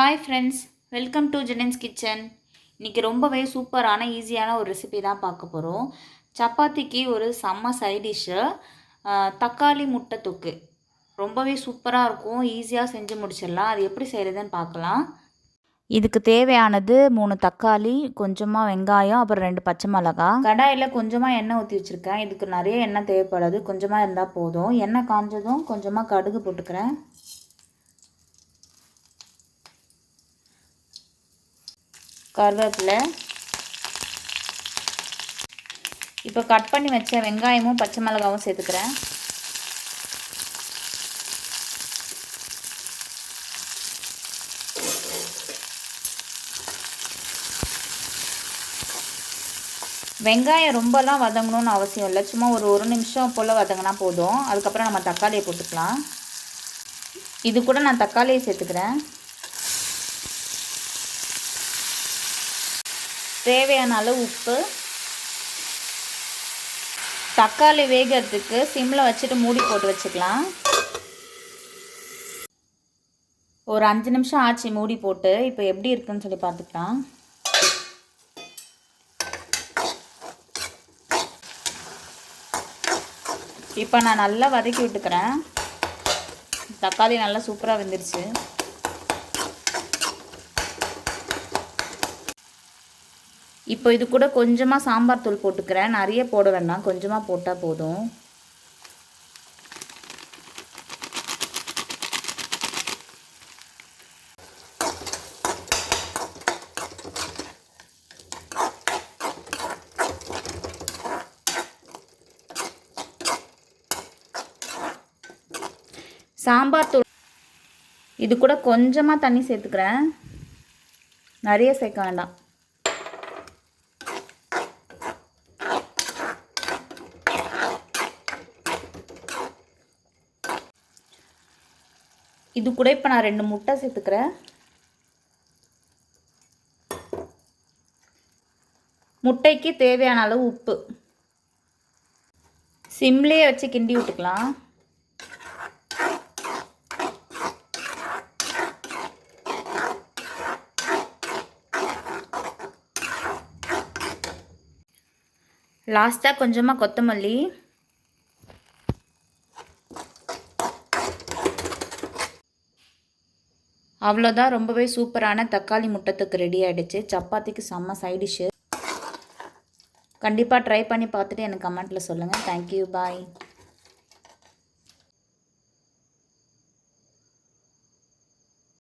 Hi friends welcome to ஜெனன்ஸ் kitchen இன்றைக்கி ரொம்பவே சூப்பரான ஈஸியான ஒரு ரெசிபி தான் பார்க்க போகிறோம் சப்பாத்திக்கு ஒரு செம்ம சைட் டிஷ்ஷு தக்காளி முட்டை தொக்கு. ரொம்பவே சூப்பராக இருக்கும் ஈஸியாக செஞ்சு முடிச்சிடலாம். அது எப்படி செய்கிறதுன்னு பார்க்கலாம். இதுக்கு தேவையானது மூணு தக்காளி கொஞ்சமாக வெங்காயம் அப்புறம் ரெண்டு பச்சை மிளகா. கடாயில் கொஞ்சமாக எண்ணெய் ஊற்றி வச்சுருக்கேன். இதுக்கு நிறைய எண்ணெய் தேவைப்படாது கொஞ்சமாக இருந்தால் போதும். எண்ணெய் காஞ்சதும் கொஞ்சமாக கடுகு போட்டுக்கிறேன். கருவேப்பிலை. இப்போ கட் பண்ணி வச்ச வெங்காயமும் பச்சை மிளகாவும் சேர்த்துக்கிறேன். வெங்காயம் ரொம்பலாம் வதங்கணும்னு அவசியம் இல்லை. சும்மா ஒரு ஒரு நிமிஷம் போல் வதங்கினா போதும். அதுக்கப்புறம் நம்ம தக்காளியை போட்டுக்கலாம். இது கூட நான் தக்காளியை சேர்த்துக்கிறேன். தேவையான அளவு உப்பு. தக்காளி வேகிறதுக்கு சிம்மில் வச்சுட்டு மூடி போட்டு வச்சுக்கலாம். ஒரு அஞ்சு நிமிஷம் ஆச்சு மூடி போட்டு. இப்போ எப்படி இருக்குன்னு சொல்லி பார்த்துக்கலாம். இப்போ நான் நல்லா வதக்கி விட்டுக்கிறேன். தக்காளி நல்லா சூப்பராக வெந்துருச்சு. இப்போ இது கூட கொஞ்சமாக சாம்பார் தூள் போட்டுக்கிறேன். நிறைய போட வேண்டாம். கொஞ்சமாக போட்டால் போதும். சாம்பார் தூள் இது கூட கொஞ்சமாக தண்ணி சேர்த்துக்கிறேன். நிறைய சேர்க்க வேண்டாம். இது கூட இப்போ நான் ரெண்டு முட்டை சேர்த்துக்கிறேன். முட்டைக்கு தேவையான அளவு உப்பு. சிம்லேயே வச்சு கிண்டி விட்டுக்கலாம். லாஸ்ட்டாக கொஞ்சமாக கொத்தமல்லி. அவ்வளோதான். ரொம்பவே சூப்பரான தக்காளி முட்டத்துக்கு ரெடி ஆகிடுச்சு சப்பாத்திக்கு செம்ம சைடிஷ்ஷு கண்டிப்பாக ட்ரை பண்ணி பார்த்துட்டு எனக்கு கமெண்ட்டில் சொல்லுங்கள் தேங்க்யூ பாய்